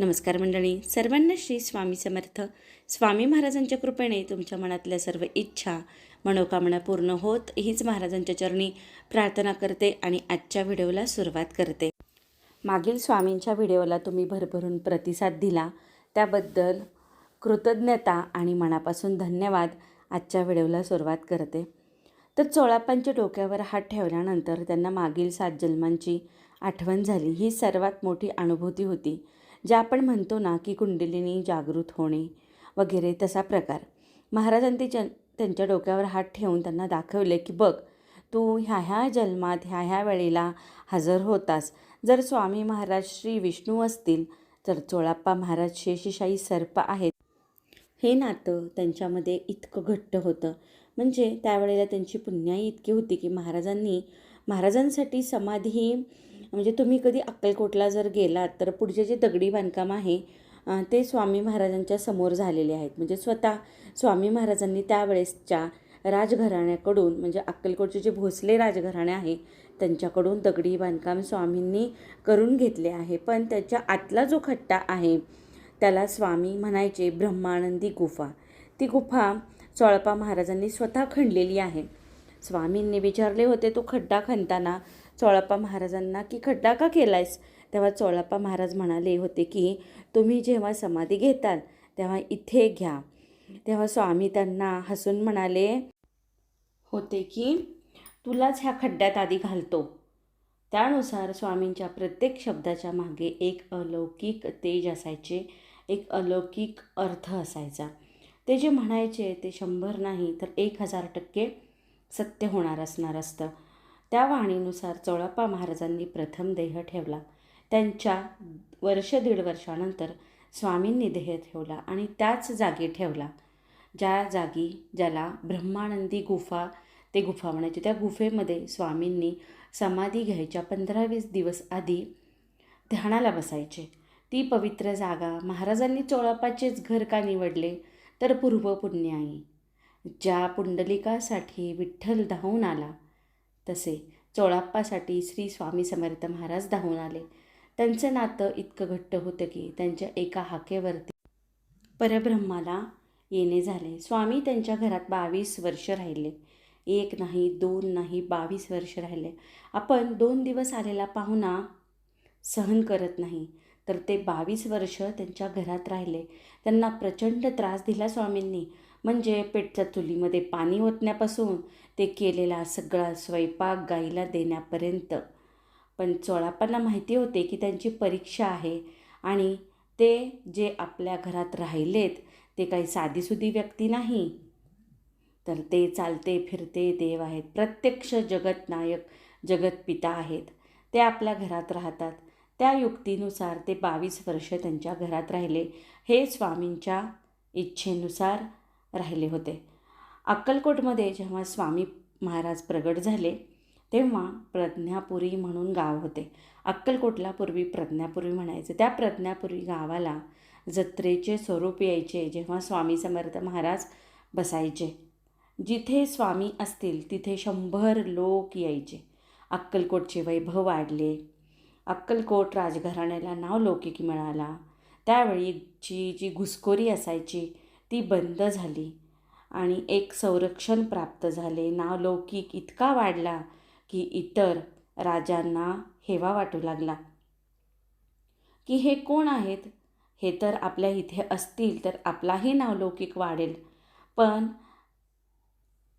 नमस्कार मंडळी सर्वांना श्री स्वामी समर्थ. स्वामी महाराजांच्या कृपेने तुमच्या मनातल्या सर्व इच्छा मनोकामना पूर्ण होत हीच महाराजांच्या चरणी प्रार्थना करते आणि आजच्या व्हिडिओला सुरुवात करते. मागील स्वामींच्या व्हिडिओला तुम्ही भरभरून प्रतिसाद दिला. त्याबद्दल कृतज्ञता आणि मनापासून धन्यवाद आजच्या व्हिडिओला सुरुवात करते. तर चोळापांच्या डोक्यावर हात ठेवल्यानंतर त्यांना मागील सात जन्मांची आठवण झाली. ही सर्वात मोठी अनुभूती होती. जे आपण म्हणतो ना की कुंडलिनी जागृत होणे वगैरे तसा प्रकार. महाराजांनी जन त्यांच्या डोक्यावर हात ठेवून त्यांना दाखवले की बघ तू ह्या ह्या जन्मात ह्या ह्या वेळेला हजर होतास. जर स्वामी महाराज श्री विष्णू असतील तर चोळाप्पा महाराज शेषशाही सर्प आहेत. हे नातं त्यांच्यामध्ये इतकं घट्ट होतं. म्हणजे त्यावेळेला त्यांची पुण्याई इतकी होती की महाराजांनी महाराजांसाठी समाधी ही म्हणजे तुम्ही कधी अक्कलकोटला जर गेलात तर पुढचे जे दगडी बांधकाम आहे ते स्वामी महाराजांच्या समोर झालेले आहेत. म्हणजे स्वतः स्वामी महाराजांनी त्यावेळेसच्या राजघराण्याकडून म्हणजे अक्कलकोटचे जे भोसले राजघराणे आहे त्यांच्याकडून दगडी बांधकाम स्वामींनी करून घेतले आहे. पण त्याच्या आतला जो खट्टा आहे त्याला स्वामी म्हणायचे ब्रह्मानंदी गुफा. ती गुफा चोळपा महाराजांनी स्वतः खणलेली आहे. स्वामींनी विचारले होते तो खड्डा खणताना चोळप्पा महाराजांना की खड्डा का केलायस? तेव्हा चोळप्पा महाराज म्हणाले होते की तुम्ही जेव्हा समाधी घेताल तेव्हा इथे घ्या. तेव्हा स्वामी त्यांना हसून म्हणाले होते की तुलाच ह्या खड्ड्यात आधी घालतो. त्यानुसार स्वामींच्या प्रत्येक शब्दाच्या मागे एक अलौकिक तेज असायचे एक अलौकिक अर्थ असायचा. ते जे म्हणायचे ते शंभर नाही तर एक हजार टक्के सत्य होणार असणार असतं. त्या वाणीनुसार चोळाप्पा महाराजांनी प्रथम देह ठेवला. त्यांच्या वर्ष दीड वर्षानंतर स्वामींनी देह ठेवला आणि त्याच जागी ठेवला. ज्या जागी ज्याला ब्रह्मानंदी गुफा ते गुफा म्हणायचे. त्या गुफेमध्ये स्वामींनी समाधी घ्यायच्या पंधरा वीस दिवस आधी ध्यानाला बसायचे. ती पवित्र जागा महाराजांनी चोळापाचेच घर का निवडले? तर पूर्व पुण्याई. ज्या पुंडलिकासाठी विठ्ठल धावून आला तसे चोळाप्पासाठी श्री स्वामी समर्थ महाराज धावून आले. त्यांचं नातं इतकं घट्ट होतं की त्यांच्या एका हाकेवरती परब्रह्माला येणे झाले. स्वामी त्यांच्या घरात बावीस वर्ष राहिले. एक नाही दोन नाही बावीस वर्ष राहिले. आपण दोन दिवस आलेला पाहुणा सहन करत नाही. तर ते बावीस वर्ष त्यांच्या घरात राहिले. त्यांना प्रचंड त्रास दिला स्वामींनी. म्हणजे पेटच्या चुलीमध्ये पाणी ओतण्यापासून ते केलेला सगळा स्वयंपाक गाईला देण्यापर्यंत. पण चोळापांना माहिती होते की त्यांची परीक्षा आहे आणि ते जे आपल्या घरात राहिलेत ते काही साधीसुधी व्यक्ती नाही. तर ते चालते फिरते देव आहेत. प्रत्यक्ष जगतनायक जगतपिता आहेत. ते आपल्या घरात राहतात. त्या युक्तीनुसार ते बावीस वर्ष त्यांच्या घरात राहिले. हे स्वामींच्या इच्छेनुसार राहिले होते. अक्कलकोटमध्ये जेव्हा स्वामी महाराज प्रगट झाले तेव्हा प्रज्ञापुरी म्हणून गाव होते. अक्कलकोटला पूर्वी प्रज्ञापुरी म्हणायचे. त्या प्रज्ञापुरी गावाला जत्रेचे स्वरूप यायचे जेव्हा स्वामी समर्थ महाराज बसायचे. जिथे स्वामी असतील तिथे शंभर लोक यायचे. अक्कलकोटचे वैभव वाढले. अक्कलकोट राजघराण्याला नाव लौकिक मिळाला. त्यावेळीची जी घुसखोरी असायची ती बंद झाली आणि एक संरक्षण प्राप्त झाले. नाव लौकिक इतका वाढला की इतर राजांना हेवा वाटू लागला. की हे कोण आहेत? हे तर आपल्या इथे असतील तर आपलाही नावलौकिक वाढेल. पण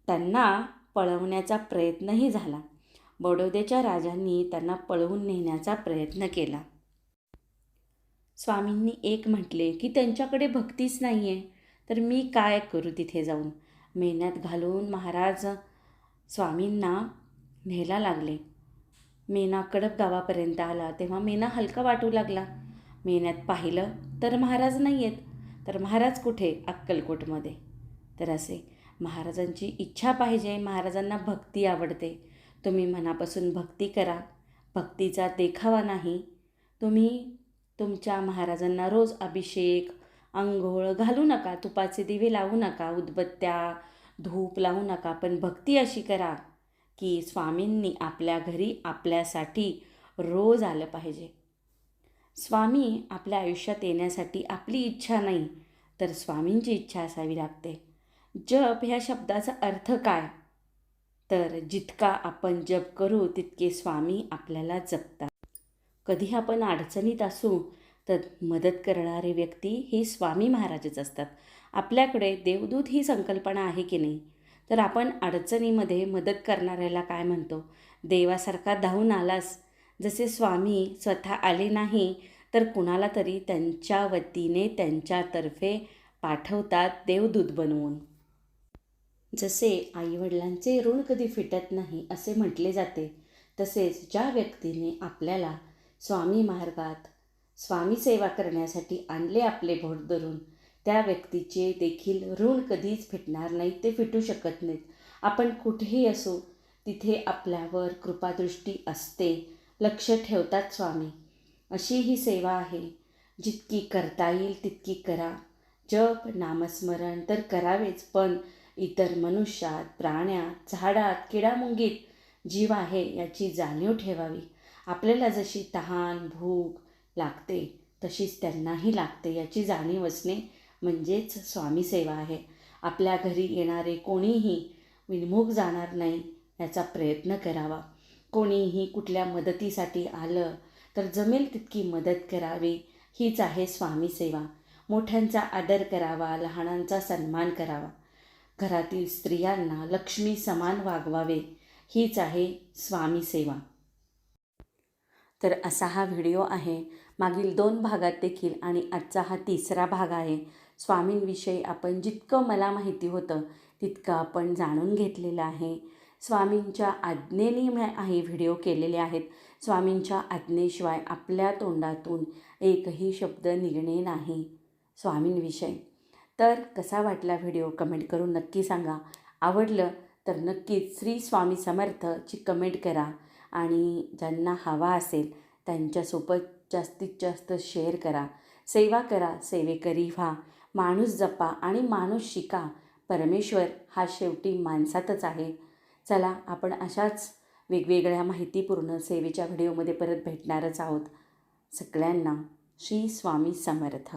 त्यांना पळवण्याचा प्रयत्नही झाला. बडोद्याच्या राजांनी त्यांना पळवून नेण्याचा प्रयत्न केला. स्वामींनी एक म्हटले की त्यांच्याकडे भक्तीच नाही आहे तर मी काय करू तिथे जाऊन? मेहनत घालून महाराज स्वामींना न्यायला लागले. मेना कडप गावापर्यंत आला. तेव्हा मेना हलका वाटू लागला. मेन्यात पाहिलं तर महाराज नाही आहेत तर महाराज कुठे? अक्कलकोटमध्ये. तर असे महाराजांची इच्छा पाहिजे. महाराजांना भक्ती आवडते. तुम्ही मनापासून भक्ती करा. भक्तीचा देखावा नाही. तुम्ही तुमच्या महाराजांना रोज अभिषेक आंघोळ घालू नका तुपाचे दिवे लावू नका उदबत्त्या धूप लावू नका पण भक्ती अशी करा की स्वामींनी आपल्या घरी आपल्यासाठी रोज आलं पाहिजे. स्वामी आपल्या आयुष्यात येण्यासाठी आपली इच्छा नाही तर स्वामींची इच्छा असावी लागते. जप ह्या शब्दाचा अर्थ काय? तर जितका आपण जप करू तितके स्वामी आपल्याला जपतात. कधी आपण अडचणीत असू तर मदत करणारी व्यक्ती ही स्वामी महाराजच असतात. आपल्याकडे देवदूत ही संकल्पना आहे की नाही? तर आपण अडचणीमध्ये मदत करणाऱ्याला काय म्हणतो? देवासारखा धावून आलास? जसे स्वामी स्वतः आले नाही तर कुणाला तरी त्यांच्या वतीने त्यांच्यातर्फे पाठवतात देवदूत बनवून. जसे आईवडिलांचे ऋण कधी फिटत नाही असे म्हटले जाते. तसेच ज्या व्यक्तीने आपल्याला स्वामी मार्गात स्वामी सेवा करण्यासाठी आणले आपले भोट धरून त्या व्यक्तीचे देखील ऋण कधीच फिटणार नाही ते फिटू शकत नाहीत. आपण कुठेही असो तिथे आपल्यावर कृपादृष्टी असते लक्ष ठेवतात स्वामी. अशी ही सेवा आहे. जितकी करता येईल तितकी करा. जप नामस्मरण तर करावेच पण इतर मनुष्यात प्राण्यात झाडात किडामुंगीत जीव आहे याची जाणीव ठेवावी. आपल्याला जशी तहान भूक लागते. तशीच त्यांनाही लागते याची जाणीव असणे म्हणजेच स्वामीसेवा आहे. आपल्या घरी येणारे कोणीही विनमुख जाणार नाही याचा प्रयत्न करावा. कोणीही कुठल्या मदतीसाठी आलं तर जमेल तितकी मदत करावी. हीच आहे स्वामीसेवा मोठ्यांचा आदर करावा लहानांचा सन्मान करावा. घरातील स्त्रियांना लक्ष्मी समान वागवावे. हीच आहे स्वामीसेवा तर असा हा व्हिडिओ आहे. मागील दोन भागात देखील आणि आजचा हा तिसरा भाग आहे. स्वामींविषयी आपण जितकं मला माहिती होतं तितकं आपण जाणून घेतलेलं आहे. स्वामींच्या आज्ञेने मी हे व्हिडिओ केलेले आहेत. स्वामींच्या आज्ञेशिवाय आपल्या तोंडातून एकही शब्द निघणे नाही. स्वामींविषयी. तर कसा वाटला व्हिडिओ कमेंट करून नक्की सांगा. आवडलं तर नक्कीच श्री स्वामी समर्थची कमेंट करा. आणि ज्यांना हवा असेल त्यांच्यासोबत जास्तीत जास्त शेअर करा. सेवा करा सेवेकरी व्हा. माणूस जपा आणि माणूस शिका. परमेश्वर हा शेवटी माणसातच आहे. चला आपण अशाच वेगवेगळ्या माहितीपूर्ण सेवेच्या व्हिडिओमध्ये परत भेटणारच आहोत. सगळ्यांना श्री स्वामी समर्थ.